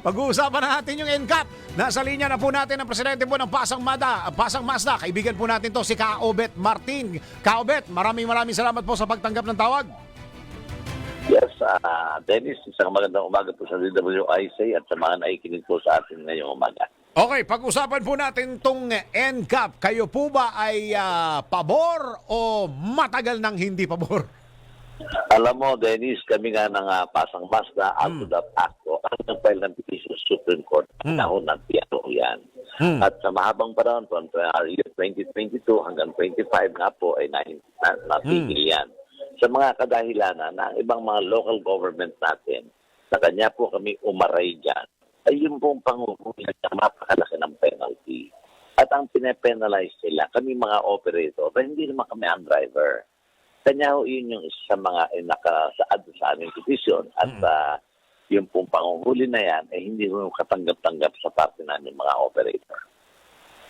Pag-uusapan natin yung NCAP. Nasa linya na po natin ang presidente po ng Pasang Mada, Pasang Mazda. Kaibigan po natin to si Kaobet Martin. Kaobet, maraming maraming salamat po sa pagtanggap ng tawag. Yes, ah Dennis, isang magandang umaga po sa DWIC at sa mga naikinig po sa atin ngayong umaga. Okay, pag-usapan po natin tong NCAP. Kayo po ba ay ah, pabor o matagal nang hindi pabor? Alam mo, Dennis, kami nga ng ah, Pasang out of that acto, ang nag-file ng petition sa Supreme Court, Hmm. panahon ng piano yan. Hmm. At sa mahabang panahon, from uh, year 2022 hanggang 25 nga po, ay na, na, natigil Hmm. yan. Sa mga kadahilanan ng ibang mga local government natin, sa kanya po kami umaray dyan, ay yung pong panguhuli na mapakalaki ng penalty. At ang pinapenalize nila, kami mga operator, pero hindi naman kami ang driver. Kanya ho yun yung isa sa mga eh, nakasaad sa aming petition. At ah, yung pong panguhuli na yan, eh, hindi ho katanggap-tanggap sa parte namin mga operator.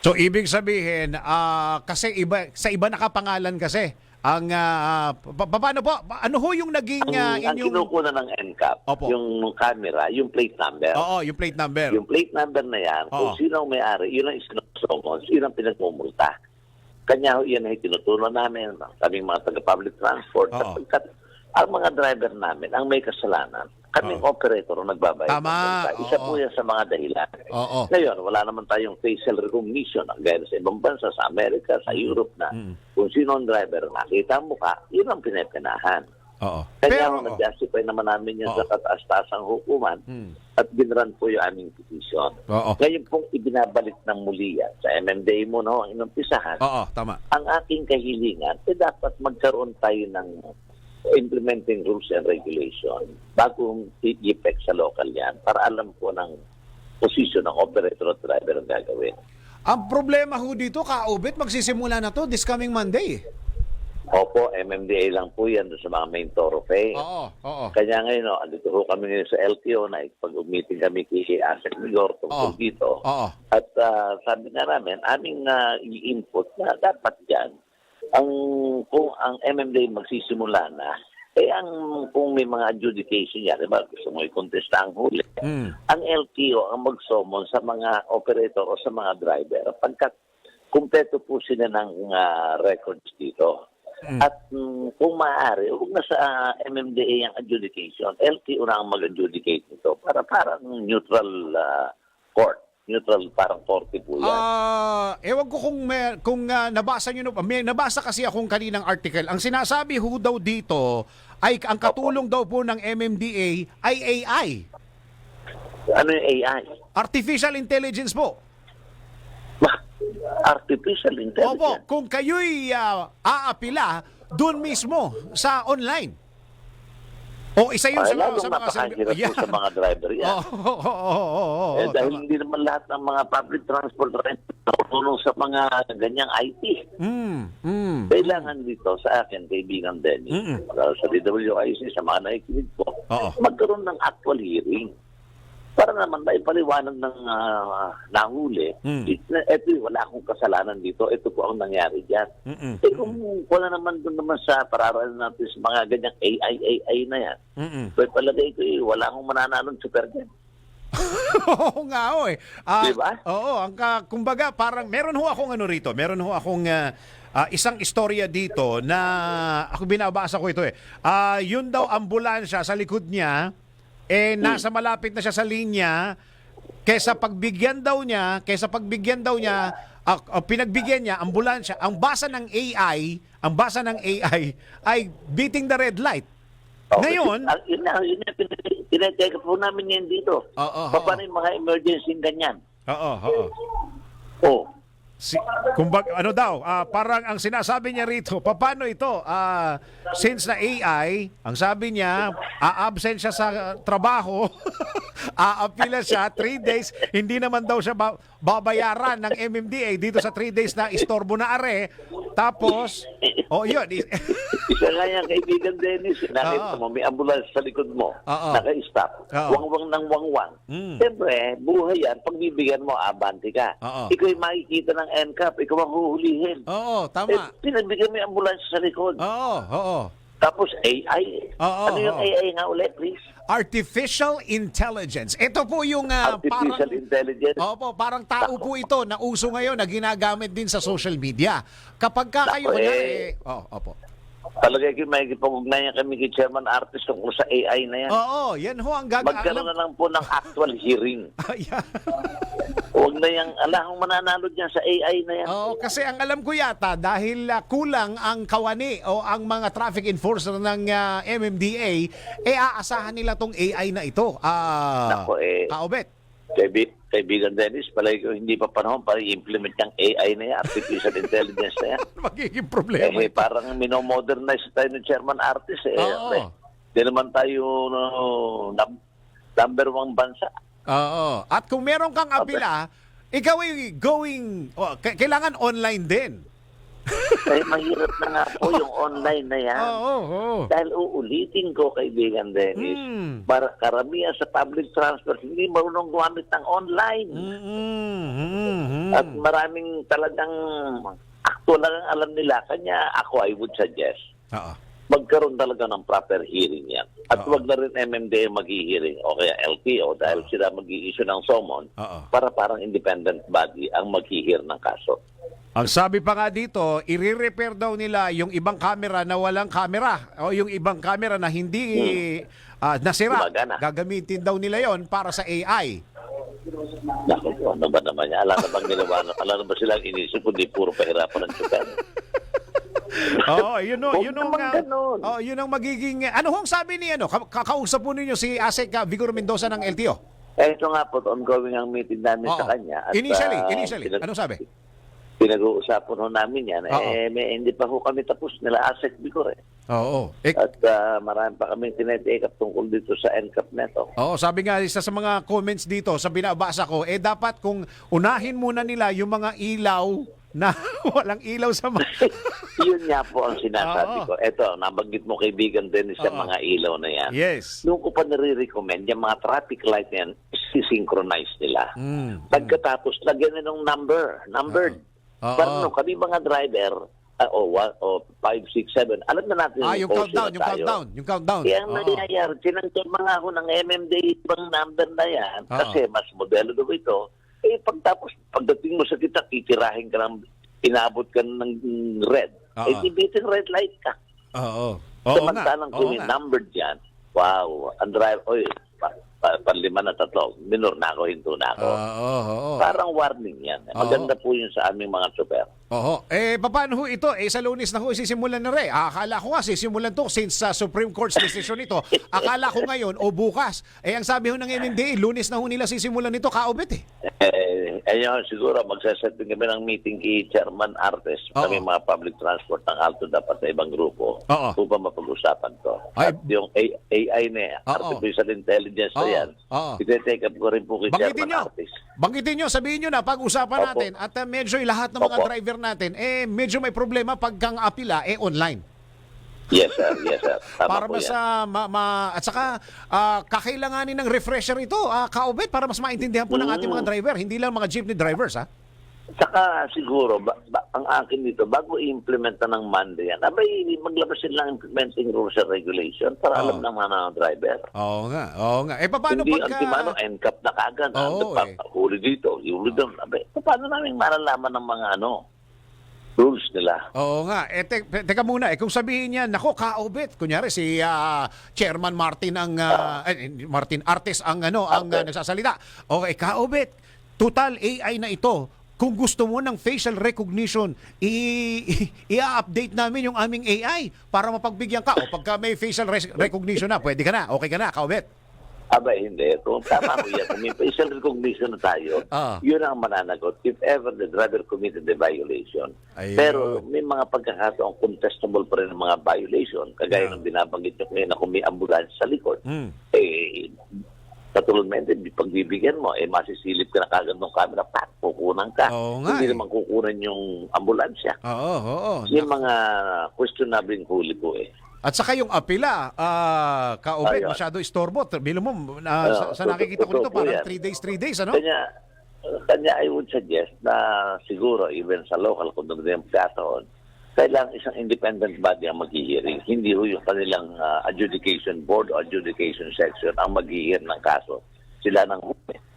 So ibig sabihin, ah, kasi iba sa iba nakapangalan kasi ang ah, pa- pa- paano po? Ano ho yung naging Ang, ah, ang inyong kinukuna ng NCAP, Opo. yung camera, yung plate number. Oo, yung plate number. Yung plate number na yan, kung Oo. sino ang may-ari, yun ang isinusummons, yun ang pinagmumulta. Kanya ho, yan ay tinutulong namin, kaming mga taga-public transport, Oo. sapagkat ang mga driver namin, ang may kasalanan, kaming Oo. operator ang nagbabayad. ng Tama, multa. Isa oo. po yan sa mga dahilan. Oo. Ngayon, wala naman tayong facial recognition ang gaya sa ibang bansa, sa Amerika, sa Europe na Mm. kung sino ang driver, nakita mo ka, yun ang pinepenahan. Oo. Kaya Pero nag-justify naman namin yan Oo. sa kataas-taasang hukuman Mm. at binran po yung aming petition. Oo. Ngayon pong ibinabalik ng muli yan sa MMDA mo no, ang inumpisahan. Oo, tama. Ang aking kahilingan, eh dapat magkaroon tayo ng implementing rules and regulation bago i-effect sa local yan para alam po ng posisyon ng operator at driver ang gagawin. Ang problema ho dito, kaobit, magsisimula na to this coming Monday. Opo, MMDA lang po yan sa mga main thoroughfare. Oo, oo. Kaya ngayon, no, andito ho kami ngayon sa LTO na pag-meeting kami kay Asek Migor tungkol Oo. dito. Oo. At ah, sabi nga namin, aming ah, i-input na dapat dyan, ang, kung ang MMDA magsisimula na, eh ang kung may mga adjudication yan, diba, gusto mo i-contesta ang huli, Mm. ang LTO ang mag-summon sa mga operator o sa mga driver pagkat kumpleto po sila ng ah, records dito. Mm. At mm, kung maaari, huwag na sa ah, MMDA ang adjudication. LTO na ang mag-adjudicate nito para parang neutral ah, court. Neutral parang korte po yan. Ah, ewan ko kung may, kung ah, nabasa niyo may nabasa kasi akong kaninang article. Ang sinasabi ho daw dito ay ang katulong daw po ng MMDA ay AI, ano yung AI? artificial intelligence po. Artificial Opo, intelligence. kung kayo'y ah, aapila doon mismo sa online. O isa yun Ay, sa, mga- sa mga napakahirap po sa mga driver yan. Oo, oo, oo, oo, oo, eh, dahil tama. hindi naman lahat ng mga public transport rin natulong sa mga ganyang IT. Mm, mm. Kailangan dito sa akin, kaibigan Denny, uh, sa DWIC, sa mga nakikinig ko, Oo. magkaroon ng actual hearing. Para naman maipaliwanag ng ah, nahuli, Mm. it- eto wala akong kasalanan dito, ito po ang nangyari dyan. Mm-mm. Eh kung wala naman doon naman sa pararan natin sa mga ganyang AI, AI na yan, Mm-mm. so palagay ko eh, wala akong mananalong super dyan. Oo nga ho eh. Ah, Diba? Oo, ang ka, kumbaga parang meron ho akong ano rito, meron ho akong ah, ah, isang istorya dito na ako binabasa ko ito eh. Ah, yun daw ambulansya sa likod niya eh nasa malapit na siya sa linya kaysa pagbigyan daw niya, kaysa pagbigyan daw niya ah, ah, pinagbigyan niya ambulansya, ang basa ng AI, ang basa ng AI ay beating the red light. Okay. Ngayon, Ang- yun na, yun na, tineteka po namin yan dito. Oo, oo. Paano yung mga emergency ganyan? oo, oo. Oh, Si, kumbag, ano daw, ah, parang ang sinasabi niya rito, paano ito? Ah, since na AI, ang sabi niya, a-absent siya sa trabaho, aapila siya, 3 days, hindi naman daw siya ba- babayaran ng MMDA dito sa 3 days na istorbo na are. Tapos, oh yun, isa nga yan, kaibigan Dennis, nakita mo, may ambulance sa likod mo, Oo. naka-stop, wang-wang ng wang-wang. Mm. Siyempre, buhay yan, pagbibigyan mo, abante ka. Oo. Ikaw yung makikita ng NCAP, ikaw ang huhulihin. oo, Eh, tama. pinagbigyan mo yung ambulance sa likod. Oo, oo. Tapos AI. Oo, ano yung oo. AI nga ulit, please? Artificial Intelligence. Ito po yung ah, Artificial parang... intelligence. Opo, parang tao po ito na uso ngayon na ginagamit din sa social media. Kapag ka kayo Nako, na eh. eh, oh, opo. Talaga kayo may ugnayan kami kay Chairman Artist tungkol sa AI na yan. Oo, yan ho ang gagawin. Magkaroon na lang po ng actual hearing. Ayan. Huwag na yung alahang mananalo dyan sa AI na yan. Oo, kasi ang alam ko yata dahil ah, kulang ang kawani o ang mga traffic enforcer ng ah, MMDA, eh aasahan nila tong AI na ito. Ah, Nako, eh. Kaobet. Kaibi, kaibigan Dennis, palagi ko hindi pa panahon para i-implement yung AI na yan, artificial intelligence na yan. Magiging problema. Eh, parang minomodernize tayo ng chairman artist. Eh, Oo. Eh, Di naman tayo no, num- number one bansa. Oo. At kung meron kang apila, ikaw ay going, oh, k- kailangan online din. Kaya mahirap na nga po yung online na yan. Oo, oo. Dahil uulitin ko, kaibigan Dennis, Mm. para karamihan sa public transport, hindi marunong gumamit ng online. Mm, mm, mm. At maraming talagang actual lang ang alam nila. Kanya ako, I would suggest, Oo. magkaroon talaga ng proper hearing yan. At Oo. wag na rin MMDA mag-hearing o kaya LTO dahil sila mag-i-issue ng summon Oo. para parang independent body ang mag-hear ng kaso. Ang sabi pa nga dito, i-repair daw nila yung ibang camera na walang camera o yung ibang camera na hindi ah, nasira. Gumagana. Gagamitin daw nila yon para sa AI. Naku po, ano ba naman yan? Alam na bang ginawa? Alam na ba silang inisip kundi puro pahirapan ng tsukan? Oo, yun Huwag yun ang ah, ganun. oh, yun ang magiging ano hong sabi ni ano, ka- kakausap po ninyo si Asek ah, Vigor Mendoza ng LTO. Eh, ito nga po, ongoing ang meeting namin Oo. sa kanya. Initially, ah, initially, pinag- anong sabi? Pinag-uusapan ho namin yan. Oo. Eh, may, hindi pa ho kami tapos nila asset bigor eh. Oo. Eh, At ah, marami pa kami tinetake up tungkol dito sa NCAP neto. Oo, sabi nga isa sa mga comments dito sa binabasa ko, eh dapat kung unahin muna nila yung mga ilaw na walang ilaw sa mga... Yun nga po ang sinasabi Oo. ko. Eto, nabanggit mo kaibigan din sa Oo. mga ilaw na yan. yes. Noong ko pa nare-recommend, yung mga traffic light na yan, synchronize nila. Mm. Pagkatapos, lagyan na ng number, numbered. Oo. Para no, kami mga driver, ah, o one, o five, six, seven, alam na natin Ah, yung countdown, yung tayo. countdown, yung countdown. Kaya ang nangyayari, sinangkot mga ako ng MMDA ibang number na yan, Oo. kasi mas modelo daw ito, eh pagtapos, pagdating mo sa kita, titirahin ka ng, inabot ka ng red. Oo. Eh, ibitin red light ka. Oo. Oo nga. Samantalang Oo kung nga. numbered yan, wow, ang driver, oy, panlima na tatlo, minor na ako, hinto na ako. Oo, oo. Parang warning yan. Maganda po yun sa aming mga super. Oo. Eh, paano ho ito? Eh, sa lunes na ho sisimulan na rin. Ah, Akala ko nga sisimulan to since sa Supreme Court's decision ito. Akala ko ngayon o bukas. Eh, ang sabi ho ng MMDA, lunes na ho nila sisimulan nito, kaobit eh. Eh, ayun, siguro magsaset din kami ng meeting kay Chairman Artes, Oo. kami mga public transport ng Alto dapat sa ibang grupo, Oo. upang mapag-usapan to. Ay. At yung A- AI na Oo. artificial intelligence na. Yan, Oo. ite-take up ko rin po kay Banggitin Chairman nyo. Artes. Banggitin nyo, sabihin nyo na pag-usapan Opo. natin at uh, medyo lahat ng mga Opo. driver natin, eh medyo may problema pagkang apila, eh online. Yes, sir. Yes, sir. Tama para po mas yan. ah, ma, ma- at saka ah, kakailanganin ng refresher ito, ah, kaobet para mas maintindihan po ng ating mga Mm. driver, hindi lang mga jeepney drivers ha. Saka siguro, ba, ba- ang akin dito, bago i-implement na ng Monday yan, abay, maglabas sila ng implementing rules and regulation para Oo. alam ng mga driver. Oo nga, oo nga. Eh paano Hindi pagka antimano, NCAP na kagad. Oo, Oo, eh. Huli dito, huli doon. Abay, paano namin malalaman ng mga ano, rules nila? Oo nga. Eh te- teka muna, eh kung sabihin niya, nako kaobet, kunyari si ah, Chairman Martin ang ah, eh, Martin Artes ang ano, ang Okay. nagsasalita. Okay, kaobet. Total AI na ito. Kung gusto mo ng facial recognition, i- i-update namin yung aming AI para mapagbigyan ka. O pagka may facial res- recognition na, pwede ka na, okay ka na, kaobet. Abay, hindi. Kung tama mo yan, kung may facial recognition na tayo, Ah. yun ang mananagot if ever the driver committed the violation. Ayun. Pero may mga pagkakataong contestable pa rin ang mga violation. Kagaya Yeah. ng binabanggit nyo ngayon na kung may ambulance sa likod, Mm. eh, katulad pagbibigyan mo, eh, masisilip ka na kagad ng camera, pat, kukunan ka. Oo nga Hindi eh. naman kukunan yung ambulansya. Oo, oo. Yung mga questionable huli po eh. At saka yung apila, ah, kaobet, Ayun. masyado istorbo. Bilo mo, ah, sa, Ano, sa nakikita ko nito, parang yan. 3 days, 3 days, ano? Kanya, kanya I would suggest na siguro even sa local condominium kataon, kailangan isang independent body ang maghihiring. Hindi ho yung kanilang ah, adjudication board o adjudication section ang maghihir ng kaso. Sila nang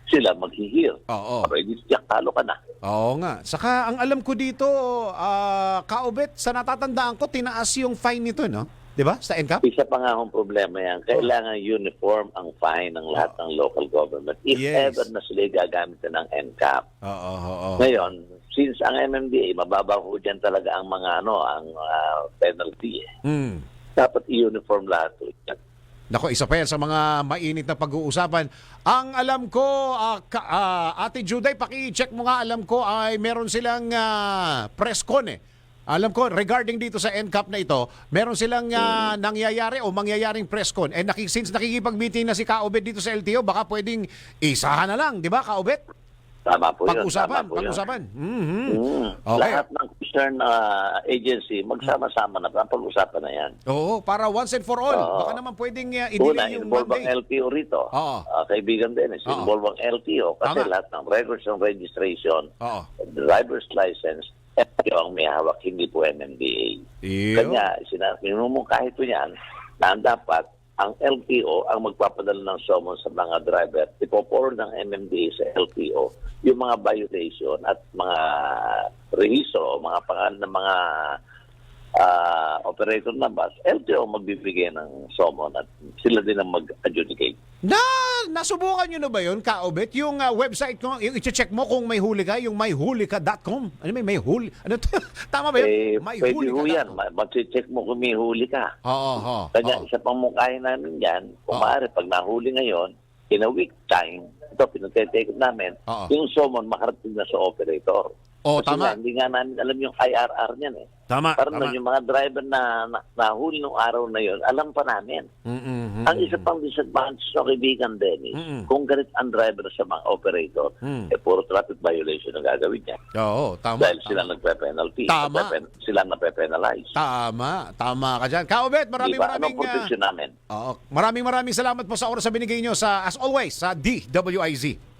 sila maghihir. Oo. Pero hindi siya talo ka na. Oo nga. Saka ang alam ko dito, ah, kaubet, sa natatandaan ko, tinaas yung fine nito, no? Di ba? Sa NCAP? Isa pa nga akong problema yan. Kailangan uniform ang fine ng lahat ng local government. If Yes. ever na sila gagamitin ng NCAP. Oo, oo. Ngayon, since ang MMDA, mababa ho dyan talaga ang mga ano, ang ah, penalty. Eh. Mm. Dapat i-uniform lahat ho dyan. Nako, isa pa yan sa mga mainit na pag-uusapan. Ang alam ko, ah, ka- ah, Ate Juday, paki-check mo nga, alam ko ay meron silang ah, press con eh. Alam ko, regarding dito sa NCAP na ito, meron silang ah, nangyayari o mangyayaring press con. Eh, naki, since nakikipag-meeting na si Kaobet dito sa LTO, baka pwedeng isahan na lang, di ba, Kaobet? Tama po yun. Pag-usapan, tama po yun. pag-usapan. Mhm. Mm. Okay. Lahat ng concerned na agency, magsama-sama na. Pag-usapan na yan. Oo, para once and for all. Oo. Baka naman pwedeng uh, i-delay yung involve ang. LTO rito. Oo. Ah, kaibigan Dennis, Oo. involve ang LTO kasi Tama. lahat ng records ng registration, Oo. driver's license, LTO ang may hawak, hindi po MMDA. Iyo. Kanya, sinumungkahit ko yan na dapat ang LTO ang magpapadala ng summons sa mga driver. Ipoporward ng MMDA sa LTO yung mga violation at mga rehistro, mga pangalan ng mga ah, operator ng bus. LTO magbibigay ng summon at sila din ang mag-adjudicate. Na, nasubukan nyo na ba yun, Kaobet? Yung uh, website ko, yung i-check mo kung may huli ka, yung mayhulika.com. Ano may may huli? Ano to? Tama ba Eh, yun? pwede ho yan. Mag-check mo kung may huli ka. Oo, oo. Kanya, oo. isa pang mungkahin namin yan, kung Oo. maaari, pag nahuli ngayon, in a week time, ito, pinagtitake namin, Oo. yung summon makarating na sa operator. Oo, Kasi tama. nga, hindi nga namin alam yung IRR niyan eh. Tama, Parang tama. yung mga driver na, na nahuli nung araw na yon, alam pa namin. Mm-mm, Ang isa pang disadvantage ng kaibigan, Dennis, Mm-mm. kung galit ang driver sa mga operator, Mm. eh puro traffic violation ang gagawin niya. Oo, tama. Dahil tama. sila nagpe-penalty. Tama. Nagpe-pen- Sila nape-penalize. Tama, tama ka dyan. Kaobet, maraming Di ba? maraming... Anong protection ah, namin? oo, maraming maraming salamat po sa oras na binigay nyo sa, as always, sa DWIZ.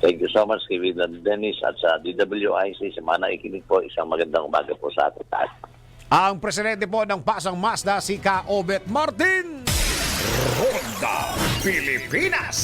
Thank you so much, kaibigan Dennis, at sa DWIC, sa mga nakikinig po, isang magandang umaga po sa ating lahat. Ang presidente po ng Pasang Mazda, si Kaobet Martin. Ronda Pilipinas.